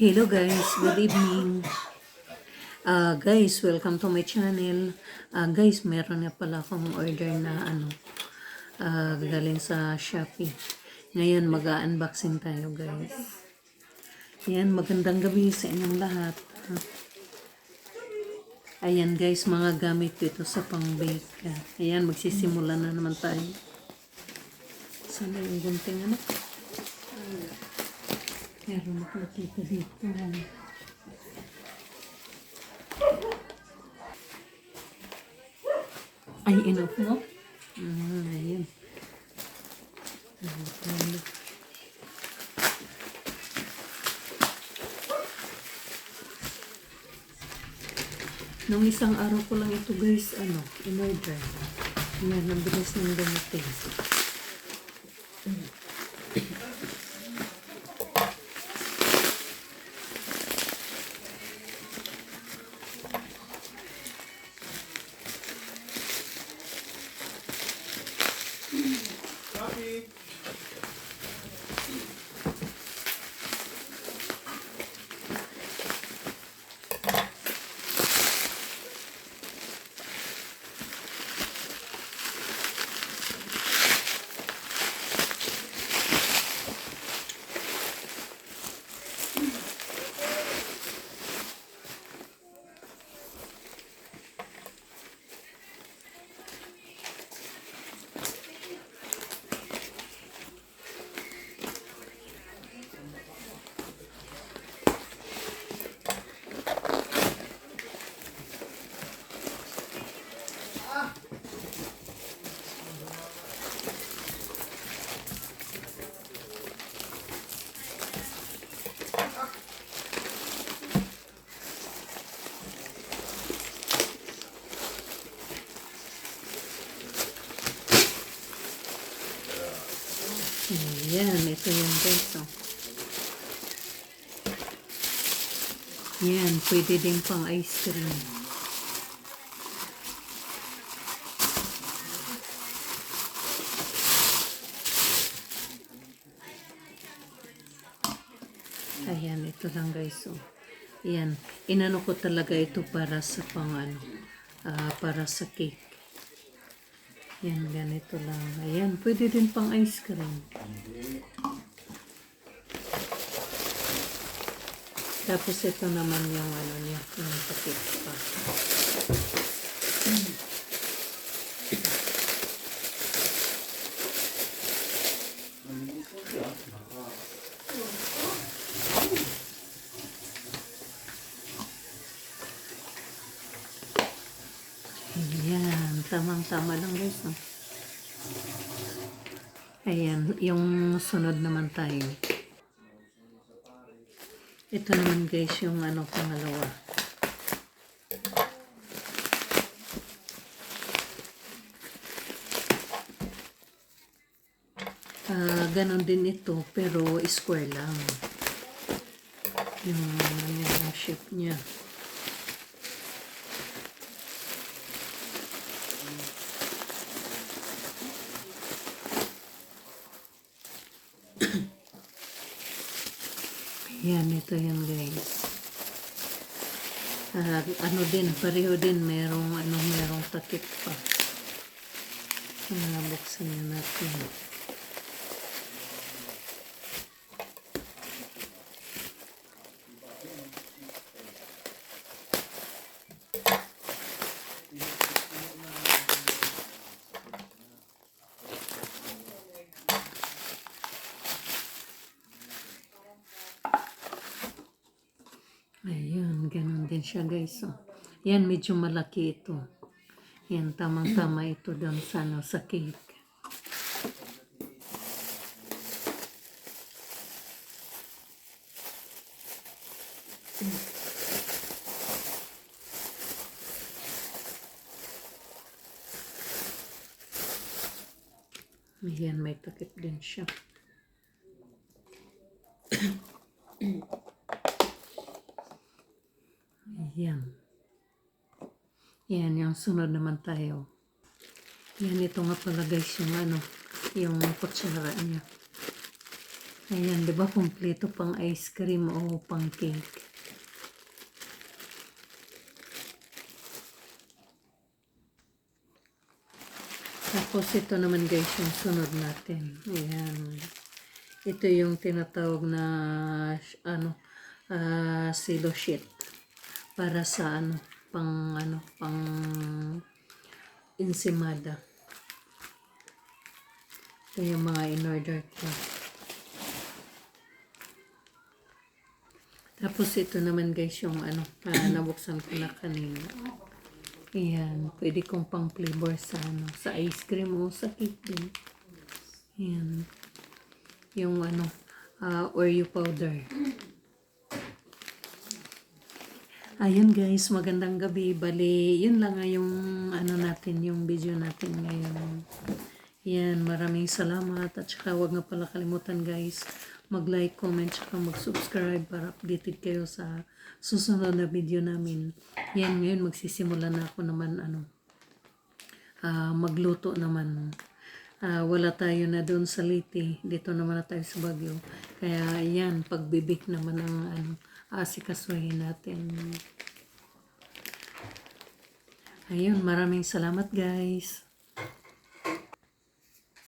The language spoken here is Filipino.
Hello guys, good evening. Ah guys, welcome to my channel. Ah guys, meron na pala akong order na ano, ah galing sa Shopee. Ngayon mag-unboxing tayo guys. Yan, magandang gabi sa inyong lahat. Ayan guys, mga gamit ko ito sa pang-bake. Ayan, magsisimula na naman tayo. Sana yung gunting ano? Meron ako nakita dito. Ay, enough mo? Ah, ayun. Ayun. Nung isang araw ko lang ito guys, ano, in-order. Yan, ang bilis ng dumating. Copy. Ayan, ito yung guys, oh. Yan, pwede din pang ice cream. Ayan, ito lang guys, oh. Yan, inano ko talaga ito para sa pang ano, ah, para sa cake. Yan, ganito lang. Ayan, pwede din pang ice cream. Tapos ito naman yung ano niya, yung takip pa. Ayan, tamang-tama lang guys. Oh. Ayan, yung sunod naman tayo. Ito naman guys yung ano pangalawa. Ah, ganon din ito pero square lang. Yung ano yung shape niya. Yan, ito yan guys. Ah, ano din, pareho din, merong, ano, merong takip pa. Ah, buksan na natin. Ayun, ganun din siya guys. Oh. Yan, medyo malaki ito. Yan, tamang-tama ito doon sa, ano, sa cake. Ayan, may takip din siya. Ayan. Yan, yung sunod naman tayo. Yan, ito nga pala guys yung ano, yung kutsara niya. Ayan, di ba kompleto pang ice cream o pang cake. Tapos ito naman guys yung sunod natin. Ayan. Ito yung tinatawag na ano ah, silo sheet para sa ano pang ano pang ensimada. Ito yung mga in-order ko. Tapos ito naman guys yung ano, ah, nabuksan ko na kanina. Ayan, pwede kong pang flavor sa ano, sa ice cream o sa cake din. Ayan. Yung ano, ah, Oreo powder. Ayun guys, magandang gabi. Bali, yun lang nga yung ano natin, yung video natin ngayon. Yan, maraming salamat. At saka huwag nga pala kalimutan guys, mag-like, comment, saka mag-subscribe para updated kayo sa susunod na video namin. Yan, ngayon magsisimula na ako naman ano, ah, magluto naman. Ah, wala tayo na doon sa Liti. Dito naman na tayo sa Baguio. Kaya yan, pagbibik naman ang ano, asikasuhin natin. Ayun, maraming salamat guys.